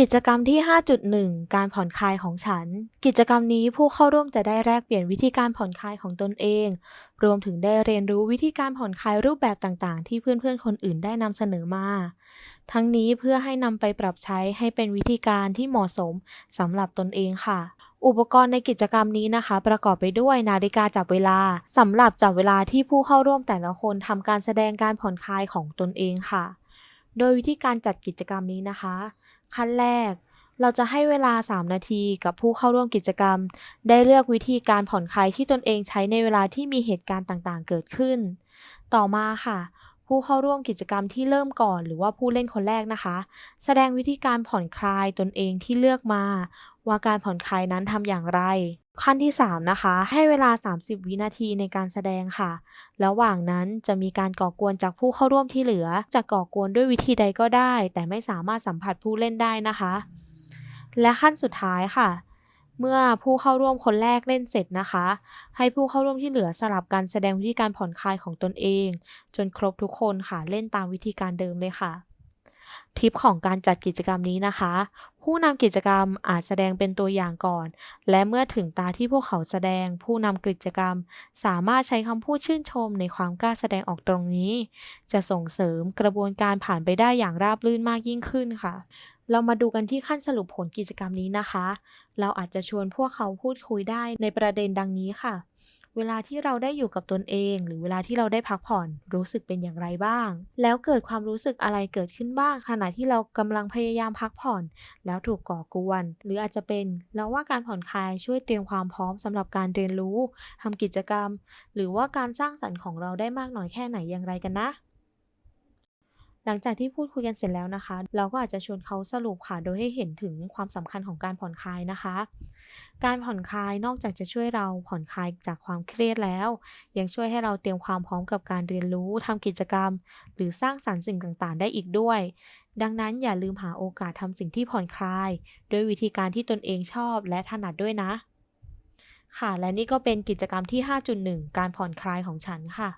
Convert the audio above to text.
กิจกรรมที่ 5.1 การผ่อนคลายของฉัน กิจกรรมนี้ผู้เข้าร่วมจะได้แลกเปลี่ยนวิธีการผ่อนคลายของตนเอง รวมถึงได้เรียนรู้วิธีการผ่อนคลายรูปแบบต่างๆ ที่เพื่อนๆคนอื่นได้นำเสนอมา ทั้งนี้เพื่อให้นำไปปรับใช้ให้เป็นวิธีการที่เหมาะสมสำหรับตนเองค่ะ อุปกรณ์ในกิจกรรมนี้นะคะ ประกอบไปด้วยนาฬิกาจับเวลาสำหรับจับเวลาที่ผู้เข้าร่วมแต่ละคนทำการแสดงการผ่อนคลายของตนเองค่ะ โดยวิธีการจัดกิจกรรมนี้นะคะ ขั้นแรก เราจะให้เวลา 3 นาทีกับผู้เข้าร่วมกิจกรรม ได้เลือกวิธีการผ่อนคลายที่ตนเองใช้ในเวลาที่มีเหตุการณ์ต่างๆ เกิดขึ้น ต่อมาค่ะผู้เข้าร่วมกิจกรรมที่เริ่มก่อนหรือว่าผู้เล่นคนแรกนะคะ แสดงวิธีการผ่อนคลายตนเองที่เลือกมา ว่าการผ่อนคลายนั้นทำอย่างไร ขั้นที่ 3 นะคะ ให้เวลา 30 วินาทีในการแสดงค่ะ ระหว่างนั้นจะมีการก่อกวนจากผู้เข้าร่วมที่เหลือ จะก่อกวนด้วยวิธีใดก็ได้ แต่ไม่สามารถสัมผัสผู้เล่นได้นะคะ และขั้นสุดท้ายค่ะ เมื่อผู้เข้าร่วมคนแรกเล่นเสร็จนะคะ ให้ผู้เข้าร่วมที่เหลือสลับกันแสดงวิธีการผ่อนคลายของตนเอง จนครบทุกคนค่ะ เล่นตามวิธีการเดิมเลยค่ะ ทิปของการจัดกิจกรรมนี้นะคะ ผู้นำกิจกรรมอาจแสดงเป็นตัวอย่างก่อน และเมื่อถึงตาที่พวกเขาแสดง ผู้นำกิจกรรม สามารถใช้คำพูดชื่นชมในความกล้าแสดงออกตรงนี้ จะส่งเสริมกระบวนการผ่านไปได้อย่างราบรื่นมากยิ่งขึ้นค่ะ เรามาดูกันที่ขั้นสรุปผลกิจกรรมนี้นะคะ เราอาจจะชวนพวกเขาพูดคุยได้ในประเด็นดังนี้ค่ะ เวลาที่เราได้อยู่กับตนเอง หรือเวลาที่เราได้พักผ่อนรู้สึกเป็นอย่างไรบ้าง แล้วเกิดความรู้สึกอะไรเกิดขึ้นบ้าง ขณะที่เรากำลังพยายามพักผ่อน แล้วถูกก่อกวน หรืออาจจะเป็นเราว่าการผ่อนคลายช่วยเตรียมความพร้อมสำหรับการเรียนรู้ทำกิจกรรม หรือว่าการสร้างสรรค์ของเราได้มากน้อยแค่ไหนอย่างไรกันนะ หลังจากที่พูดคุยกันเสร็จแล้วนะคะ เราก็อาจจะชวนเขาสรุปค่ะ โดยให้เห็นถึงความสำคัญของการผ่อนคลายนะคะ การผ่อนคลายนอกจากจะช่วยเราผ่อนคลายจากความเครียดแล้ว ยังช่วยให้เราเตรียมความพร้อมกับการเรียนรู้ทำกิจกรรม หรือสร้างสรรค์สิ่งต่างๆ ได้อีกด้วย ดังนั้นอย่าลืมหาโอกาสทำสิ่งที่ผ่อนคลาย ด้วยวิธีการที่ตนเองชอบและถนัดด้วยนะ ค่ะ และนี่ก็เป็นกิจกรรมที่ 5.1 การผ่อนคลายของฉันค่ะ